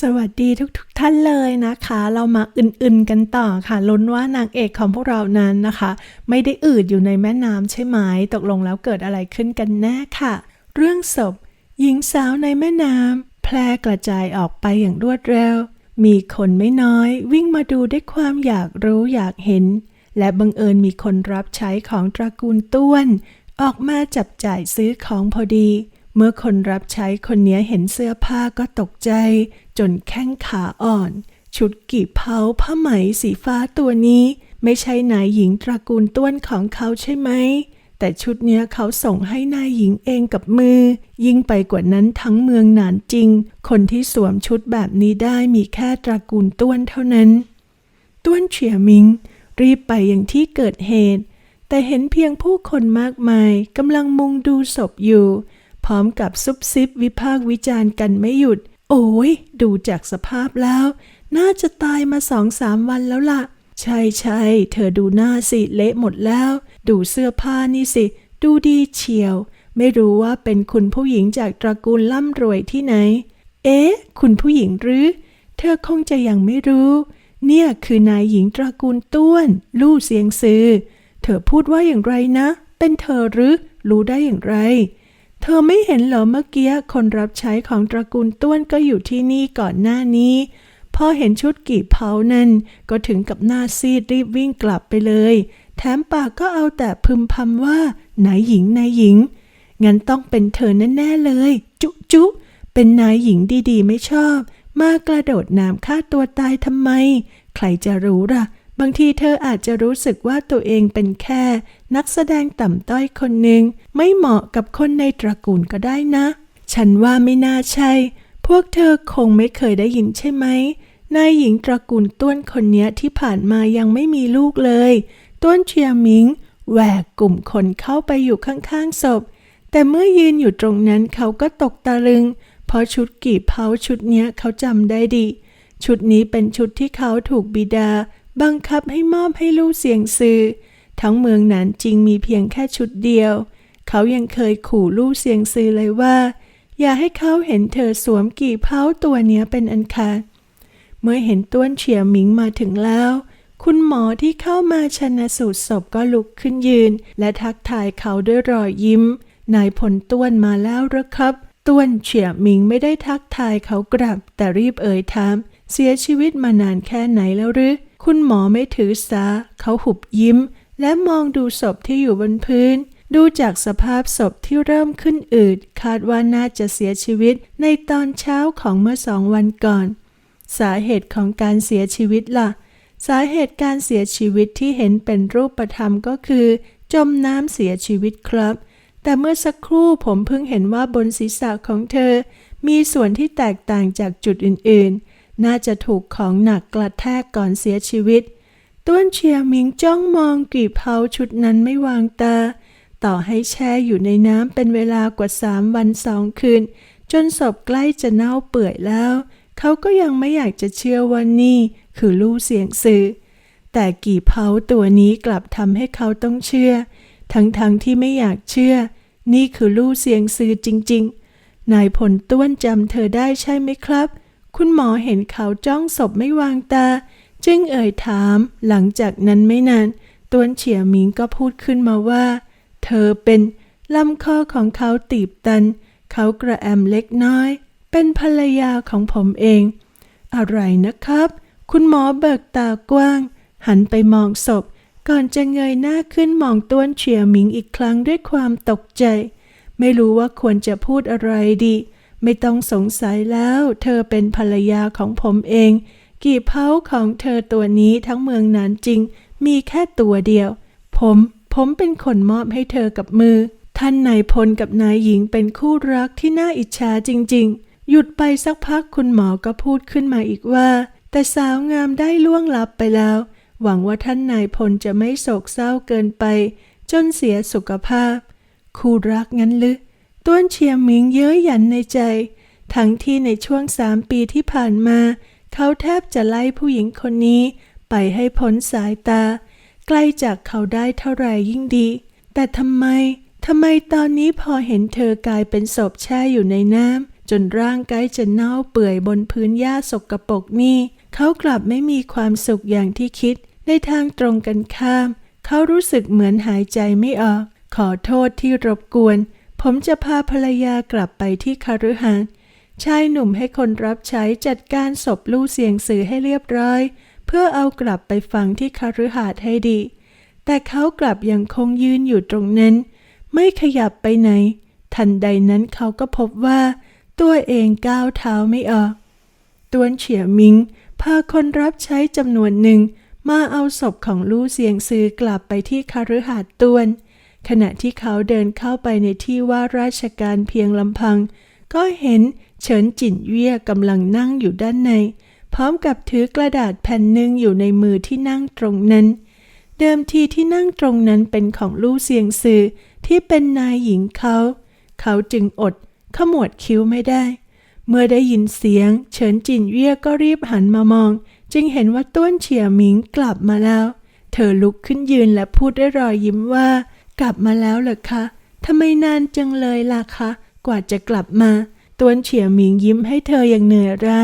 สวัสดีทุกๆทท่านเลยนะคะ เรามาอื่นๆกันต่อค่ะลุ้นว่านางเอกของพวกเรานั้นนะคะ ไม่ได้อืดอยู่ในแม่น้ำใช่ไหมตกลงแล้วเกิดอะไรขึ้นกันแน่ค่ะ เรื่องศพ หญิงสาวในแม่น้ำแพร่กระจายออกไปอย่างรวดเร็ว มีคนไม่น้อย วิ่งมาดูด้วยความอยากรู้อยากเห็น และบังเอิญมีคนรับใช้ของตระกูลต้วน ออกมาจับจ่ายซื้อของพอดี เมื่อคนรับใช้คนนี้เห็นเสื้อผ้าก็ตกใจ จนแข้งขาอ่อน ชุดกี่เผาผ้าไหมสีฟ้าตัวนี้ ไม่ใช่นายหญิงตระกูลต้วนของเขาใช่ไหม แต่ชุดเนี้ยเขาส่งให้นายหญิงเองกับมือ ยิ่งไปกว่านั้นทั้งเมืองหนานจริง คนที่สวมชุดแบบนี้ได้มีแค่ตระกูลต้วนเท่านั้น ต้วนเฉียมิง รีบไปอย่างที่เกิดเหตุ แต่เห็นเพียงผู้คนมากมายกำลังมุงดูศพอยู่ พร้อมกับซุบซิบวิพากวิจารณ์กันไม่หยุด โอ้ยดูจากสภาพแล้ว น่าจะตายมาสองสามวันแล้วล่ะ ใช่ใช่เธอดูหน้าสิเละหมดแล้ว ดูเสื้อผ้านี่สิ ดูดีเฉียว ไม่รู้ว่าเป็นคุณผู้หญิงจากตระกูลร่ำรวยที่ไหน เอ๊ะ คุณผู้หญิงหรือ เธอคงจะยังไม่รู้ เนี่ยคือนายหญิงตระกูลต้วน ลู่เสียงซือ เธอพูดว่าอย่างไรนะ เป็นเธอหรือ รู้ได้อย่างไร เธอไม่เห็นเหรอเมื่อกี้คนรับใช้ของตระกูลต้วนก็อยู่ที่นี่ก่อนหน้านี้ พอเห็นชุดกี่เผานั่น ก็ถึงกับหน้าซีดรีบวิ่งกลับไปเลย แถมปากก็เอาแต่พึมพำว่า นายหญิงนายหญิง งั้นต้องเป็นเธอแน่ๆเลย จุจุเป็นนายหญิงดีๆ ไม่ชอบ มากระโดดน้ำฆ่าตัวตายทำไม ใครจะรู้ล่ะ บางทีเธออาจจะรู้สึกว่าตัวเองเป็นแค่ นักแสดงต่ำต้อยคนหนึ่งไม่เหมาะกับคนในตระกูลก็ได้นะ ฉันว่าไม่น่าใช่ พวกเธอคงไม่เคยได้ยินใช่ไหมนายหญิงตระกูลต้วนคนนี้ที่ผ่านมายังไม่มีลูกเลย ต้วนเชียมิงแหวกกลุ่มคนเข้าไปอยู่ข้างๆศพ แต่เมื่อยืนอยู่ตรงนั้นเขาก็ตกตะลึง เพราะชุดกี่เผาชุดนี้เขาจำได้ดี ชุดนี้เป็นชุดที่เขาถูกบิดา บังคับให้มอบให้ลูกเสียงซือ ทั้งเมืองนั้นจริงมีเพียงแค่ชุดเดียว เขายังเคยขู่ลูกเสียงซือเลยว่า อย่าให้เขาเห็นเธอสวมกี่เผาตัวเนี้ยเป็นอันขาดเมื่อเห็นต้วนเฉียหมิงมาถึงแล้ว คุณหมอที่เข้ามาชนะสูตรศพก็ลุกขึ้นยืน และทักทายเขาด้วยรอยยิ้ม นายผลต้วนมาแล้วหรือครับ ต้วนเฉียหมิงไม่ได้ทักทายเขากลับ แต่รีบเอ่ยถาม เสียชีวิตมานานแค่ไหนแล้วหรือคุณหมอไม่ถือสา เขาหุบยิ้ม และมองดูศพที่อยู่บนพื้น ดูจากสภาพศพที่เริ่มขึ้นอืด คาดว่าน่าจะเสียชีวิตในตอนเช้าของเมื่อสองวันก่อน สาเหตุของการเสียชีวิตล่ะ สาเหตุการเสียชีวิตที่เห็นเป็นรูปธรรมก็คือ จมน้ำเสียชีวิตครับ แต่เมื่อสักครู่ผมเพิ่งเห็นว่าบนศีรษะของเธอ มีส่วนที่แตกต่างจากจุดอื่นๆ น่าจะถูกของหนักกระแทกก่อนเสียชีวิต ต้วนเชียร์มิงจ้องมองกีบเผาชุดนั้นไม่วางตา ต่อให้แช่อยู่ในน้ำเป็นเวลากว่าสามวันสองคืน จนศพใกล้จะเน่าเปื่อยแล้ว เขาก็ยังไม่อยากจะเชื่อว่านี่คือลู่เสียงสื่อ แต่กี่เผาตัวนี้กลับทำให้เขาต้องเชื่อ ทั้งๆทที่ไม่อยากเชื่อ นี่คือลู่เสียงสื่อจริง ๆ นายผลต้วนจำเธอได้ใช่ไหมครับ คุณหมอเห็นเขาจ้องศพไม่วางตา จึงเอ่ยถามหลังจากนั้นไม่นานต้วนเฉียหมิงก็พูดขึ้นมาว่า เธอเป็นลำคอของเขาตีบตัน เขากระแอมเล็กน้อย เป็นภรรยาของผมเอง อะไรนะครับ คุณหมอเบิกตากว้าง หันไปมองศพ ก่อนจะเงยหน้าขึ้นมองต้วนเฉียหมิงอีกครั้งด้วยความตกใจ ไม่รู้ว่าควรจะพูดอะไรดี ไม่ต้องสงสัยแล้ว เธอเป็นภรรยาของผมเอง กี่เผาของเธอตัวนี้ทั้งเมืองนานจริง มีแค่ตัวเดียว ผม ผมเป็นคนมอบให้เธอกับมือ ท่านนายพลกับนายหญิงเป็นคู่รักที่น่าอิจฉาจริง ๆ หยุดไปสักพักคุณหมอก็พูดขึ้นมาอีกว่า แต่สาวงามได้ล่วงลับไปแล้ว หวังว่าท่านนายพลจะไม่โศกเศร้าเกินไป จนเสียสุขภาพ คู่รักงั้นหรือต้วนเชียงมิงเย้ยหยันในใจ ทั้งที่ในช่วงสามปีที่ผ่านมา เขาแทบจะไล่ผู้หญิงคนนี้ไปให้พ้นสายตา ใกล้จากเขาได้เท่าไหร่ยิ่งดี แต่ทำไมทำไมตอนนี้พอเห็นเธอกลายเป็นศพแช่อยู่ในน้ำจนร่างกล้จะเน่าเปื่อยบนพื้นหญ้าสกปรกนี่เขากลับไม่มีความสุขอย่างที่คิด ในทางตรงกันข้าม เขารู้สึกเหมือนหายใจไม่ออก ขอโทษที่รบกวน ผมจะพาภรรยากลับไปที่คารุหาน ชายหนุ่มให้คนรับใช้จัดการศพลู่เสียงสื่อให้เรียบร้อย เพื่อเอากลับไปฝังที่คารุหาสน์ให้ดี แต่เขากลับยังคงยืนอยู่ตรงนั้น ไม่ขยับไปไหน ทันใดนั้นเขาก็พบว่า ตัวเองก้าวเท้าไม่ออกตวนเฉียมิง พาคนรับใช้จำนวนหนึ่ง มาเอาศพของลู่เสียงซือกลับไปที่คารุหาสน์ตวน ขณะที่เขาเดินเข้าไปในที่ว่าราชการเพียงลำพัง ก็เห็นเฉินจินเย่ยกำลังนั่งอยู่ด้านใน พร้อมกับถือกระดาษแผ่นหนึ่งอยู่ในมือที่นั่งตรงนั้น เดิมทีที่นั่งตรงนั้นเป็นของลู่เสียงซือที่เป็นนายหญิงเขา เขาจึงอดขมวดคิ้วไม่ได้ เมื่อได้ยินเสียง เฉินจินเย่ยก็รีบหันมามอง จึงเห็นว่าต้วนเฉียหมิงกลับมาแล้ว เธอลุกขึ้นยืนและพูดด้วยรอยยิ้มว่า กลับมาแล้วเหรอคะทำไมนานจังเลยล่ะคะ กว่าจะกลับมาต้วนเฉียหมิงยิ้มให้เธออย่างเหนื่อยล้า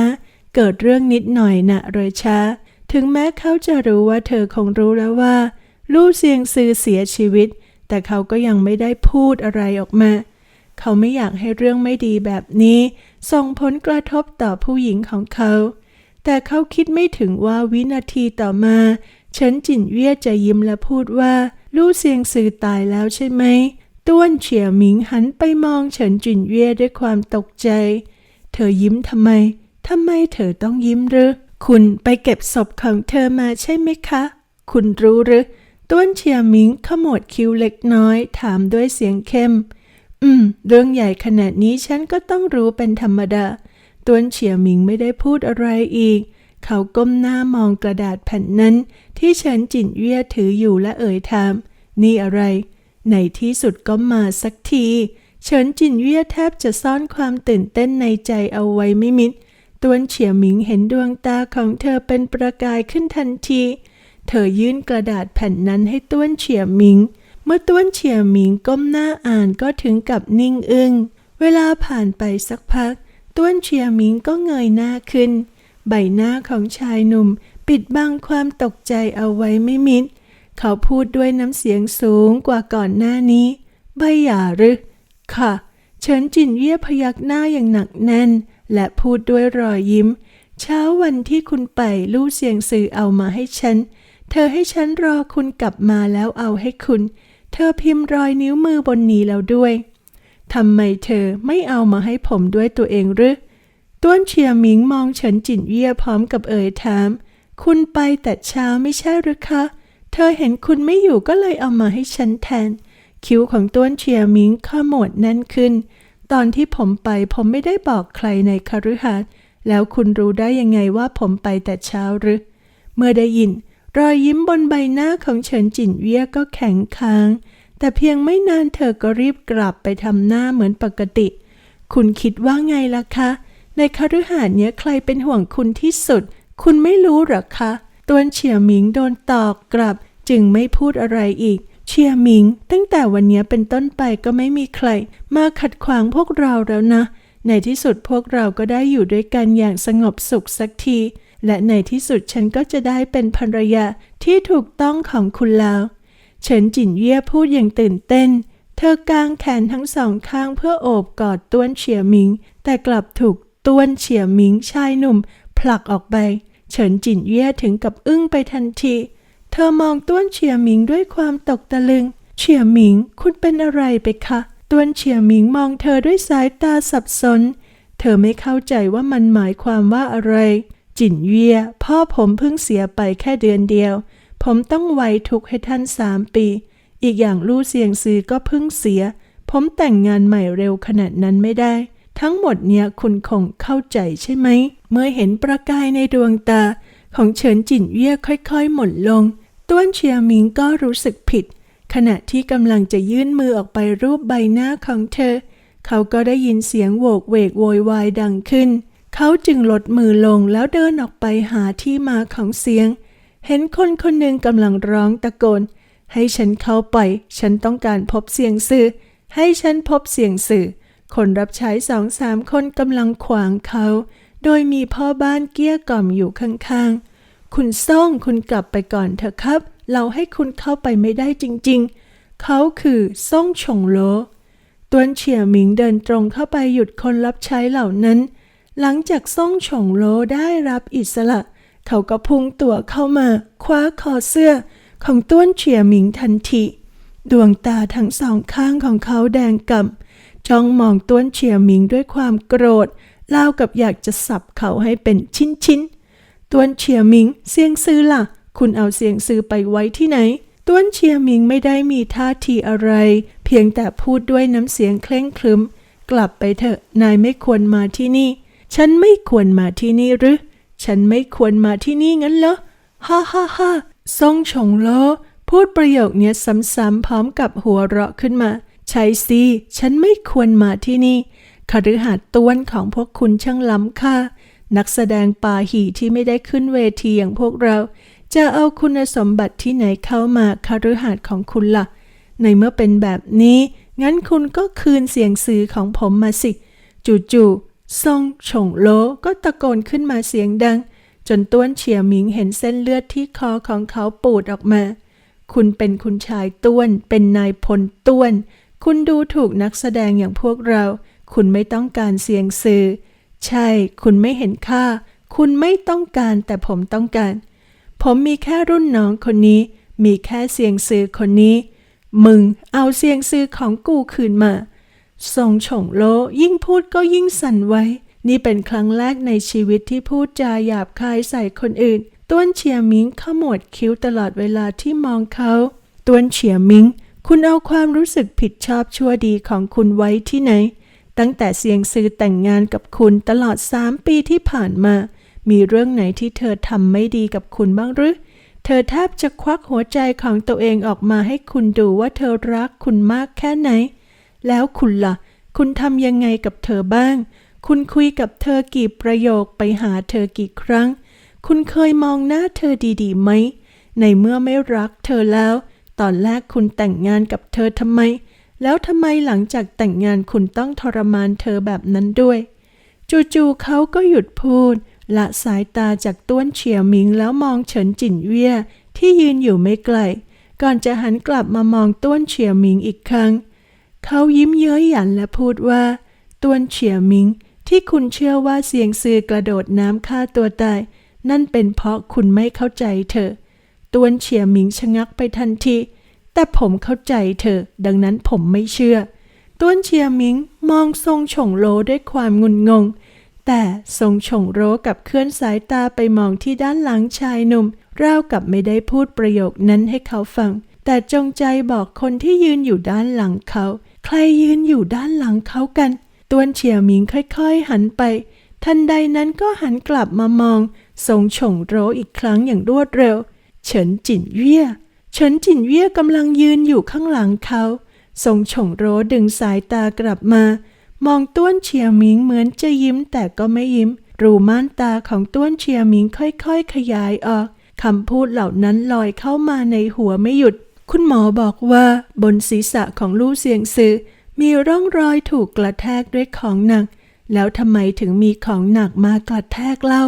เกิดเรื่องนิดหน่อยนะโดยช้า ถึงแม้เขาจะรู้ว่าเธอคงรู้แล้วว่า ลู่เซียงซือเสียชีวิต แต่เขาก็ยังไม่ได้พูดอะไรออกมา เขาไม่อยากให้เรื่องไม่ดีแบบนี้ ส่งผลกระทบต่อผู้หญิงของเขา แต่เขาคิดไม่ถึงว่าวินาทีต่อมาเฉินจินเวียจะยิ้มและพูดว่า ลู่เซียงซือตายแล้วใช่ไหม ต้วนเฉียหมิงหันไปมองเฉินจินเวียด้วยความตกใจ เธอยิ้มทำไม ทำไมเธอต้องยิ้มหรือ คุณไปเก็บศพของเธอมาใช่ไหมคะ คุณรู้หรือต้วนเฉียหมิงขมวดคิ้วเล็กน้อย ถามด้วยเสียงเข้ม อืม เรื่องใหญ่ขนาดนี้ฉันก็ต้องรู้เป็นธรรมดาต้วนเฉียหมิงไม่ได้พูดอะไรอีก เขาก้มหน้ามองกระดาษแผ่นนั้น ที่เฉินจินเวียถืออยู่และเอ่ยถาม นี่อะไร ในที่สุดก็มาสักที เฉินจินเวียแทบจะซ่อนความตื่นเต้นในใจเอาไว้ไม่มิดต้วนเฉียหมิงเห็นดวงตาของเธอเป็นประกายขึ้นทันที เธอยื่นกระดาษแผ่นนั้นให้ต้วนเฉียหมิง เมื่อต้วนเฉียหมิงก้มหน้าอ่านก็ถึงกับนิ่งอึง้ง เวลาผ่านไปสักพักต้วนเฉียหมิงก็เงยหน้าขึ้น ใบหน้าของชายหนุ่ม ปิดบังความตกใจเอาไว้ไม่มิด เขาพูดด้วยน้ำเสียงสูงกว่าก่อนหน้านี้ ใบหย่าหรือ ค่ะเฉินจินเยี่ยพยักหน้าอย่างหนักแน่น และพูดด้วยรอยยิ้ม เช้าวันที่คุณไปลู่เสียงสื่อเอามาให้ฉัน เธอให้ฉันรอคุณกลับมาแล้วเอาให้คุณ เธอพิมพ์รอยนิ้วมือบนนี้แล้วด้วยทำไมเธอไม่เอามาให้ผมด้วยตัวเองหรือต้วนเฉียหมิงมองเฉินจินเยี่ยพร้อมกับเอ่ยถาม คุณไปแต่เช้าไม่ใช่หรือคะเเธอเห็นคุณไม่อยู่ก็เลยเอามาให้ฉันแทน คิ้วของต้วนเฉียหมิงขมวดแน่นขึ้น ตอนที่ผมไปผมไม่ได้บอกใครในคฤหาสน์แล้วคุณรู้ได้ยังไงว่าผมไปแต่เช้าหรือ เมื่อได้ยิน รอยยิ้มบนใบหน้าของเฉินจินเวียก็แข็งค้าง แต่เพียงไม่นานเธอก็รีบกลับไปทำหน้าเหมือนปกติ คุณคิดว่าไงล่ะคะ ในคฤหาสน์เนี้ยใครเป็นห่วงคุณที่สุด คุณไม่รู้หรอคะ ตวนเฉียหมิงโดนตอกกลับ จึงไม่พูดอะไรอีกเชียหมิง ตั้งแต่วันนี้เป็นต้นไปก็ไม่มีใคร มาขัดขวางพวกเราแล้วนะ ในที่สุดพวกเราก็ได้อยู่ด้วยกันอย่างสงบสุขสักที และในที่สุดฉันก็จะได้เป็นภรรยาที่ถูกต้องของคุณแล้ว เฉินจินเย่พูดอย่างตื่นเต้นเธอกางแขนทั้งสองข้างเพื่อโอบกอดต้วนเฉียหมิง แต่กลับถูกต้วนเฉียหมิงชายหนุ่ม ผลักออกไป เฉินจินเย่ถึงกับอึ้งไปทันที เธอมองต้วนเฉียหมิงด้วยความตกตะลึง เฉียหมิงคุณเป็นอะไรไปคะต้วนเฉียหมิงมองเธอด้วยสายตาสับสน เธอไม่เข้าใจว่ามันหมายความว่าอะไร จินเวียพ่อผมเพิ่งเสียไปแค่เดือนเดียว ผมต้องไว้ทุกให้ท่านสามปี อีกอย่างลู่เสียงซือก็เพิ่งเสีย ผมแต่งงานใหม่เร็วขนาดนั้นไม่ได้ ทั้งหมดเนี่ยคุณคงเข้าใจใช่ไหม เมื่อเห็นประกายในดวงตา ของเฉินจินเวียค่อยๆ หม่นลง ต้วนเชียหมิงก็รู้สึกผิด ขณะที่กำลังจะยื่นมือออกไปรูปใบหน้าของเธอ เขาก็ได้ยินเสียงโวกเวกโวยวายดังขึ้น เขาจึงลดมือลงแล้วเดินออกไปหาที่มาของเสียง เห็นคนคนหนึ่งกำลังร้องตะโกน ให้ฉันเข้าไป ฉันต้องการพบเสียงสื่อ ให้ฉันพบเสียงสื่อ คนรับใช้สองสามคนกำลังขวางเขา โดยมีพ่อบ้านเกี้ยกล่อมอยู่ข้างๆ คุณซ่งคุณกลับไปก่อนเถอะครับ เราให้คุณเข้าไปไม่ได้จริงๆ เขาคือซ่งฉงโลตวนเฉียหมิงเดินตรงเข้าไปหยุดคนรับใช้เหล่านั้น หลังจากซ่งฉงโลได้รับอิสระ เขาก็พุ่งตัวเข้ามาคว้าคอเสื้อของต้วนเฉียหมิงทันที ดวงตาทั้งสองข้างของเขาแดงก่ำ จ้องมองต้วนเฉียหมิงด้วยความโกรธเล่ากับอยากจะสับเขาให้เป็นชิ้นๆต้วนเฉียหมิงเสียงซื้อล่ะ คุณเอาเสียงซื้อไปไว้ที่ไหนต้วนเฉียหมิงไม่ได้มีท่าทีอะไร เพียงแต่พูดด้วยน้ำเสียงเคร่งครึม กลับไปเถอะนายไม่ควรมาที่นี่ ฉันไม่ควรมาที่นี่หรือ ฉันไม่ควรมาที่นี่งั้นเหรอฮ่าฮ่าฮ่าซ่งฉงโลพูดประโยคนี้ซ้ำๆพร้อมกับหัวเราะขึ้นมา ใช่สิ ฉันไม่ควรมาที่นี่คฤหาสน์ต้วนของพวกคุณช่างล้ำค่า นักแสดงปาหีที่ไม่ได้ขึ้นเวทีอย่างพวกเรา จะเอาคุณสมบัติที่ไหนเข้ามาคฤหาสน์ของคุณล่ะ ในเมื่อเป็นแบบนี้ งั้นคุณก็คืนเสียงสื่อของผมมาสิ จู่ๆซ่งฉงโลก็ตะโกนขึ้นมาเสียงดัง จนต้วนเฉียหมิงเห็นเส้นเลือดที่คอของเขาปูดออกมา คุณเป็นคุณชายต้วน เป็นนายพลต้วน คุณดูถูกนักแสดงอย่างพวกเรา คุณไม่ต้องการเสียงสื่อ ใช่ คุณไม่เห็นค่า คุณไม่ต้องการแต่ผมต้องการ ผมมีแค่รุ่นน้องคนนี้ มีแค่เสียงซื้อคนนี้ มึงเอาเสียงซื้อของกูคืนมาทรงฉงโลยิ่งพูดก็ยิ่งสั่นไว้ นี่เป็นครั้งแรกในชีวิตที่พูดจาหยาบคายใส่คนอื่น ต้วนเฉียมิงขมวดคิ้วตลอดเวลาที่มองเขา ต้วนเฉียมิง คุณเอาความรู้สึกผิดชอบชั่วดีของคุณไว้ที่ไหน ตั้งแต่เสียงซื้อแต่งงานกับคุณตลอดสามปีที่ผ่านมา มีเรื่องไหนที่เธอทำไม่ดีกับคุณบ้างหรือ เธอแทบจะควักหัวใจของตัวเองออกมาให้คุณดูว่าเธอรักคุณมากแค่ไหน แล้วคุณล่ะ คุณทำยังไงกับเธอบ้าง คุณคุยกับเธอกี่ประโยคไปหาเธอกี่ครั้ง คุณเคยมองหน้าเธอดีๆไหม ในเมื่อไม่รักเธอแล้ว ตอนแรกคุณแต่งงานกับเธอทำไม แล้วทำไมหลังจากแต่งงานคุณต้องทรมานเธอแบบนั้นด้วย จู่ๆเขาก็หยุดพูด ละสายตาจากต้วนเฉียหมิงแล้วมองเฉินจินเวียที่ยืนอยู่ไม่ไกล ก่อนจะหันกลับมามองต้วนเฉียหมิงอีกครั้ง เขายิ้มเย้ยหยันและพูดว่าต้วนเฉียหมิงที่คุณเชื่อว่าเสียงซือกระโดดน้ำฆ่าตัวตาย นั่นเป็นเพราะคุณไม่เข้าใจเธอ ต้วนเฉียหมิงชะงักไปทันที แต่ผมเข้าใจเธอ ดังนั้นผมไม่เชื่อ ต้วนเฉียหมิงมองทรงฉงโลด้วยความงุนงง แต่ทรงฉงโรกับเคลื่อนสายตาไปมองที่ด้านหลังชายหนุ่มราวกับไม่ได้พูดประโยคนั้นให้เขาฟัง แต่จงใจบอกคนที่ยืนอยู่ด้านหลังเขา ใครยืนอยู่ด้านหลังเขากันต้วนเฉียหมิงค่อยๆ หันไป ทันใดนั้นก็หันกลับมามองทรงฉงโรอีกครั้งอย่างรวดเร็ว เฉินจินเวียเฉินจินเวียกำลังยืนอยู่ข้างหลังเขาทรงฉงโรดึงสายตากลับมา มองต้วนเฉียหมิงเหมือนจะยิ้มแต่ก็ไม่ยิ้ม รูม่านตาของต้วนเฉียหมิงค่อยๆ ขยายออกคำพูดเหล่านั้นลอยเข้ามาในหัวไม่หยุด คุณหมอบอกว่าบนศีรษะของลู่เสียงซือ มีร่องรอยถูกกระแทกด้วยของหนัก แล้วทำไมถึงมีของหนักมากระแทกเล่า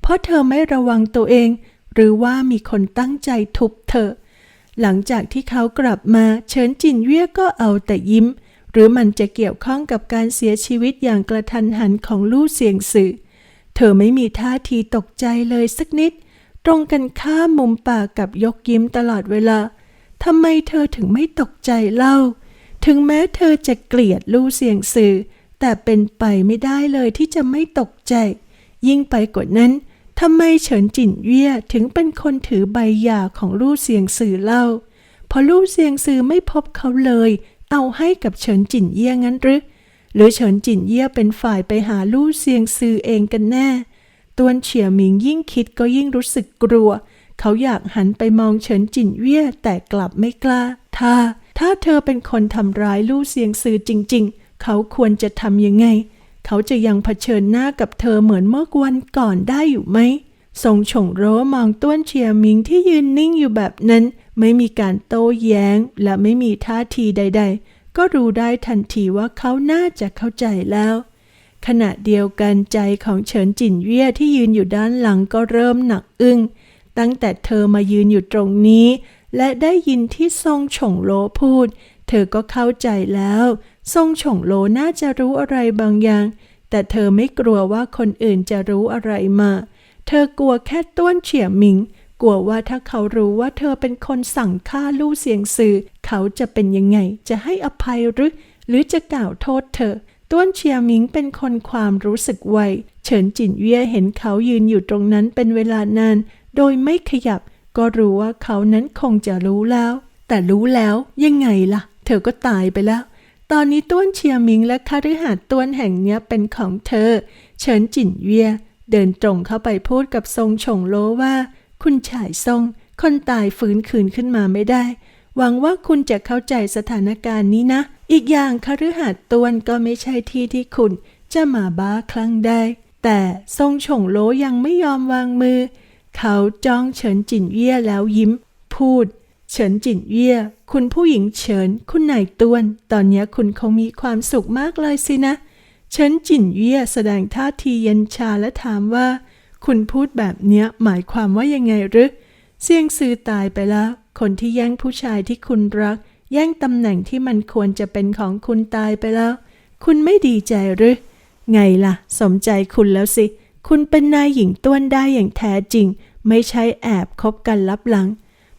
เพราะเธอไม่ระวังตัวเอง หรือว่ามีคนตั้งใจทุบเธอ หลังจากที่เขากลับมาเฉินจินเวียก็เอาแต่ยิ้ม หรือมันจะเกี่ยวข้องกับการเสียชีวิตอย่างกระทันหันของลู่เสียงสื่อ เธอไม่มีท่าทีตกใจเลยสักนิด ตรงกันข้ามมุมปากกับยกยิ้มตลอดเวลาทำไมเธอถึงไม่ตกใจเล่า ถึงแม้เธอจะเกลียดลู่เสียงสื่อ แต่เป็นไปไม่ได้เลยที่จะไม่ตกใจ ยิ่งไปกว่านั้น ทำไมเฉินจินเวียถึงเป็นคนถือใบหย่าของลู่เสียงสื่อเล่า พอลู่เสียงสื่อไม่พบเขาเลย เอาให้กับเฉินจินเยี่ยงั้นหรือ หรือเฉินจินเยี่ยเป็นฝ่ายไปหาลู่เสียงสื่อเองกันแน่ ตวนเฉียหมิงยิ่งคิดก็ยิ่งรู้สึกกลัว เขาอยากหันไปมองเฉินจินเวียแต่กลับไม่กล้า ถ้า ถ้าเธอเป็นคนทำร้ายลู่เสียงสื่อจริง ๆ เขาควรจะทำยังไง เขาจะยังเผชิญหน้ากับเธอเหมือนเมื่อวันก่อนได้อยู่ไหมทรงฉงโร่มองต้วนเฉียหมิงที่ยืนนิ่งอยู่แบบนั้น ไม่มีการโต้แย้ง และไม่มีท่าทีใด ๆ ก็รู้ได้ทันทีว่าเขาน่าจะเข้าใจแล้ว ขณะเดียวกันใจของเฉินจินเย่ที่ยืนอยู่ด้านหลังก็เริ่มหนักอึ้ง ตั้งแต่เธอมายืนอยู่ตรงนี้ และได้ยินที่ทรงฉงโลพูด เธอก็เข้าใจแล้ว ทรงฉงโลน่าจะรู้อะไรบางอย่าง แต่เธอไม่กลัวว่าคนอื่นจะรู้อะไรมา เธอกลัวแค่ต้วนเฉียหมิง กลัวว่าถ้าเขารู้ว่าเธอเป็นคนสั่งฆ่าลู่เสียงสื่อ เขาจะเป็นยังไง จะให้อภัยหรือ หรือจะกล่าวโทษเธอ ต้วนเฉียหมิงเป็นคนความรู้สึกไว เฉินจินเย่ยเห็นเขายืนอยู่ตรงนั้นเป็นเวลานาน โดยไม่ขยับ ก็รู้ว่าเขานั้นคงจะรู้แล้ว แต่รู้แล้วยังไงล่ะ เธอก็ตายไปแล้ว ตอนนี้ต้วนเชียมิงและคาฤหาสน์ต้วนแห่งเนี้ยเป็นของเธอ เฉินจินเวีย เดินตรงเข้าไปพูดกับทรงฉงโลว่า คุณชายทรง คนตายฟื้นคืนขึ้นมาไม่ได้ หวังว่าคุณจะเข้าใจสถานการณ์นี้นะ อีกอย่างคฤหาสน์ต้วนก็ไม่ใช่ที่ที่คุณ จะมาบ้าคลั่งได้ แต่ทรงฉงโลยังไม่ยอมวางมือ เขาจ้องเฉินจินเยี่ยแล้วยิ้ม พูด ฉินจินเยี่ยคุณผู้หญิงเฉิน คุณนายต้วน ตอนนี้คุณคงมีความสุขมากเลยสินะ เฉินจินเยี่ยแสดงท่าทีเย็นชาและถามว่า คุณพูดแบบเนี้ยหมายความว่ายังไงหรือเสียงซือตายไปแล้ว คนที่แย่งผู้ชายที่คุณรัก แย่งตำแหน่งที่มันควรจะเป็นของคุณตายไปแล้ว คุณไม่ดีใจหรือ ไงล่ะ สมใจคุณแล้วสิ คุณเป็นนายหญิงต้วนได้อย่างแท้จริง ไม่ใช่แอบคบกันลับหลัง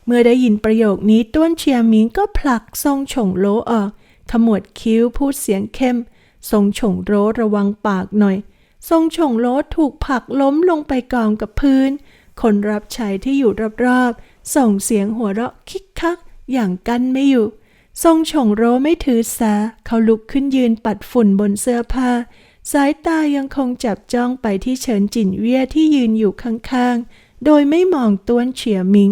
เมื่อได้ยินประโยคนี้ต้วนเชียหมิงก็ผลักทรงฉงโลออก ขมวดคิ้วพูดเสียงเข้ม ทรงฉงโลระวังปากหน่อย ทรงฉงโลถูกผลักล้มลงไปกองกับพื้น คนรับใช้ที่อยู่รอบๆ ส่งเสียงหัวเราะคิกคัก อย่างกั้นไม่อยู่ ทรงฉงโรไม่ถือสา เขาลุกขึ้นยืนปัดฝุ่นบนเสื้อผ้า สายตายังคงจับจ้องไปที่เฉินจินเวียที่ยืนอยู่ข้างๆ โดยไม่มองต้วนเฉียหมิง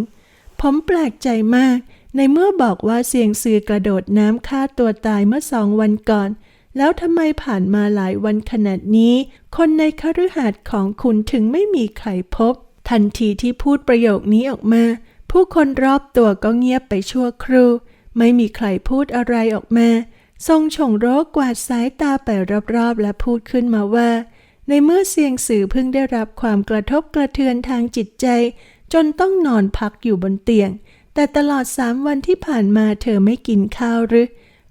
ผมแปลกใจมาก ในเมื่อบอกว่าเสียงซือกระโดดน้ำฆ่าตัวตายเมื่อสองวันก่อน แล้วทำไมผ่านมาหลายวันขนาดนี้ คนในคฤหาสน์ของคุณถึงไม่มีใครพบ ทันทีที่พูดประโยคนี้ออกมา ผู้คนรอบตัวก็เงียบไปชั่วครู่ ไม่มีใครพูดอะไรออกมา ทรงฉงโรกกวาดสายตาไปรอบๆ และพูดขึ้นมาว่าในเมื่อเสียงสื่อเพิ่งได้รับความกระทบกระเทือนทางจิตใจ จนต้องนอนพักอยู่บนเตียง แต่ตลอดสามวันที่ผ่านมาเธอไม่กินข้าวหรือ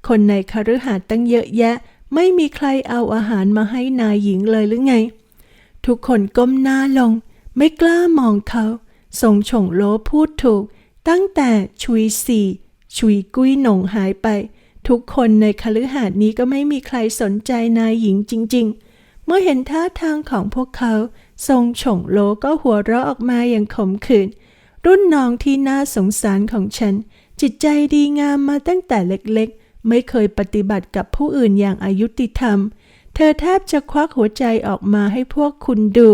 คนในคฤหาสน์ตั้งเยอะแยะ ไม่มีใครเอาอาหารมาให้นายหญิงเลยหรือไง ทุกคนก้มหน้าลง ไม่กล้ามองเขาทรงฉงโลพูดถูก ตั้งแต่ชุยสี่ชุยกุ้ยหนงหายไป ทุกคนในคฤหาสน์นี้ก็ไม่มีใครสนใจนายหญิงจริง ๆ เมื่อเห็นท่าทางของพวกเขา ทรงฉงโลก็หัวเราะออกมาอย่างขมขื่นรุ่นน้องที่น่าสงสารของฉัน จิตใจดีงามมาตั้งแต่เล็กๆ ไม่เคยปฏิบัติกับผู้อื่นอย่างอายุติธรรม เธอแทบจะควักหัวใจออกมาให้พวกคุณดู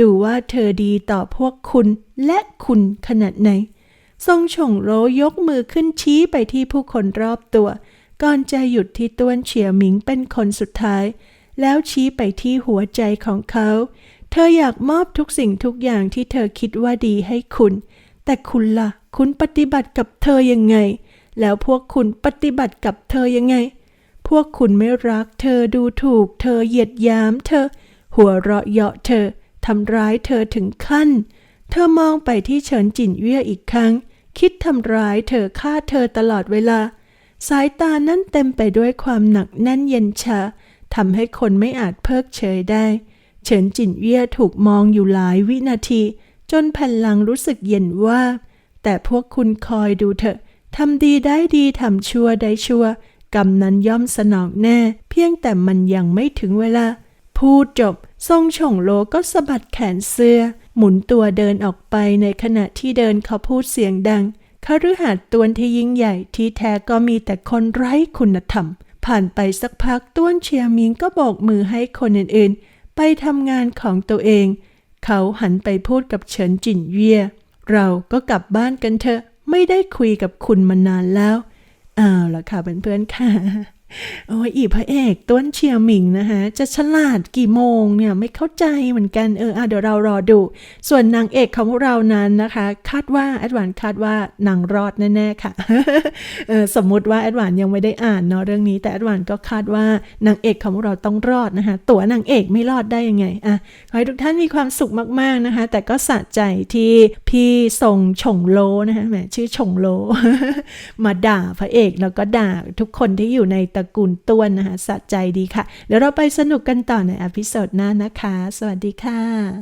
ดูว่าเธอดีต่อพวกคุณและคุณขนาดไหน ทรงฉงโรยกมือขึ้นชี้ไปที่ผู้คนรอบตัว ก่อนจะหยุดที่ต้วนเฉียหมิงเป็นคนสุดท้าย แล้วชี้ไปที่หัวใจของเขา เธออยากมอบทุกสิ่งทุกอย่างที่เธอคิดว่าดีให้คุณ แต่คุณล่ะ คุณปฏิบัติกับเธอยังไง แล้วพวกคุณปฏิบัติกับเธอยังไง พวกคุณไม่รักเธอดูถูก เธอเหยียดยามเธอ หัวเราะเยาะเธอทำร้ายเธอถึงขั้น เธอมองไปที่เฉินจินเย่ยอีกครั้ง คิดทำร้ายเธอฆ่าเธอตลอดเวลา สายตานั้นเต็มไปด้วยความหนักแน่นเย็นชาทำให้คนไม่อาจเพิกเฉยได้ เฉินจินเย่ยถูกมองอยู่หลายวินาที จนแผ่นหลังรู้สึกเย็นว่า แต่พวกคุณคอยดูเถอะทำดีได้ดีทำชั่วได้ชั่ว กรรมนั้นย่อมสนองแน่ เพียงแต่มันยังไม่ถึงเวลา พูดจบ ทรงฉงโลก็สะบัดแขนเสื้อ หมุนตัวเดินออกไปในขณะที่เดินเขาพูดเสียงดังคฤหาสน์ตวนที่ยิ่งใหญ่ที่แท้ก็มีแต่คนไร้คุณธรรม ผ่านไปสักพักต้วนเชียมิงก็โบกมือให้คนอื่นๆ ไปทำงานของตัวเอง เขาหันไปพูดกับเฉินจินเย่ยเราก็กลับบ้านกันเถอะ ไม่ได้คุยกับคุณมานานแล้วอ้าวล่ะค่ะเพื่อนๆค่ะ โอ้ยอีพระเอกต้นเชียหมิงนะคะจะฉลาดกี่โมงเนี่ยไม่เข้าใจเหมือนกันเอออะเดี๋ยวเรารอดู ส่วนนางเอกของเรานั้นนะคะ คาดว่าแอดวานคาดว่านางรอดแน่ๆค่ะเออสมมุติว่าแอดวานยังไม่ได้อ่านเนาะเรื่องนี้ แต่แอดวานก็คาดว่านางเอกของเราต้องรอดนะคะ ตัวนางเอกไม่รอดได้ยังไงอะขอให้ทุกท่านมีความสุขมากๆนะคะ แต่ก็สะใจที่พี่ทรงฉงโลนะคะแหมชื่อฉงโล มาด่าพระเอกแล้วก็ด่าทุกคนที่อยู่ในตระกูลต้วนนะคะสะใจดีค่ะ เดี๋ยวเราไปสนุกกันต่อในอพิโซดหน้านะคะ สวัสดีค่ะ